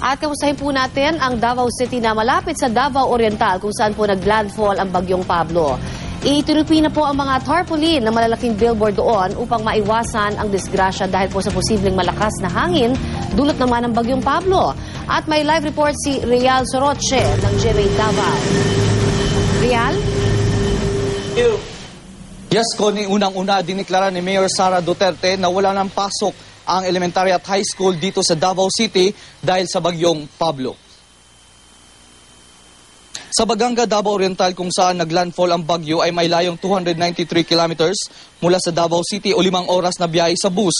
At kamustahin po natin ang Davao City na malapit sa Davao Oriental kung saan po naglandfall ang bagyong Pablo. Itinupi na po ang mga tarpaulin na malalaking billboard doon upang maiwasan ang disgrasya dahil po sa posibleng malakas na hangin dulot naman ng bagyong Pablo. At may live report si Real Soroche ng GMA Davao. Real? Yes, Connie, unang-una diniklara ni Mayor Sara Duterte na wala ng pasok ang elementary at high school dito sa Davao City dahil sa bagyong Pablo. Sa Baganga, Davao Oriental kung saan naglandfall ang bagyo ay may layong 293 kilometers mula sa Davao City o limang oras na biyahe sa bus.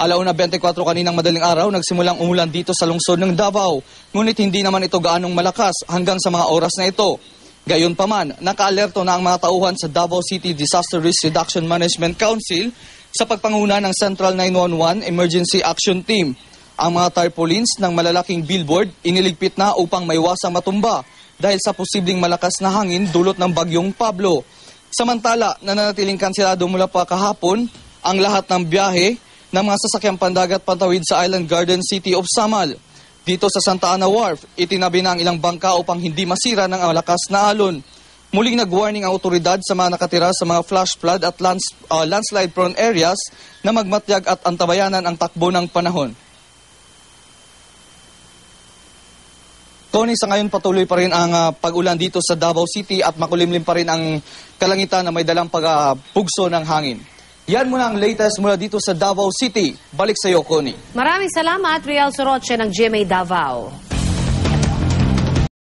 Alauna 24 kaninang madaling araw, nagsimulang umulan dito sa lungsod ng Davao. Ngunit hindi naman ito gaanong malakas hanggang sa mga oras na ito. Gayunpaman, nakaalerto na ang mga tauhan sa Davao City Disaster Risk Reduction Management Council sa pagpanguna ng Central 911 Emergency Action Team. Ang mga tarpaulins ng malalaking billboard iniligpit na upang maiwasang matumba dahil sa posibleng malakas na hangin dulot ng bagyong Pablo. Samantala, nananatiling kansilado mula pa kahapon ang lahat ng biyahe ng mga sasakyang pandagat patawid sa Island Garden City of Samal. Dito sa Santa Ana Wharf, itinabi na ang ilang bangka upang hindi masira ng malakas na alon. Muling nag-warning ang otoridad sa mga nakatira sa mga flash flood at lands, uh, landslide-prone areas na magmatyag at antabayanan ang takbo ng panahon. Tony, sa ngayon patuloy pa rin ang ah, pag-ulan dito sa Davao City at makulimlim pa rin ang kalangitan na may dalang pagpugso ng hangin. Yan muna ang latest mula dito sa Davao City. Balik sa iyo, Connie. Maraming salamat, Real Soroche ng GMA Davao.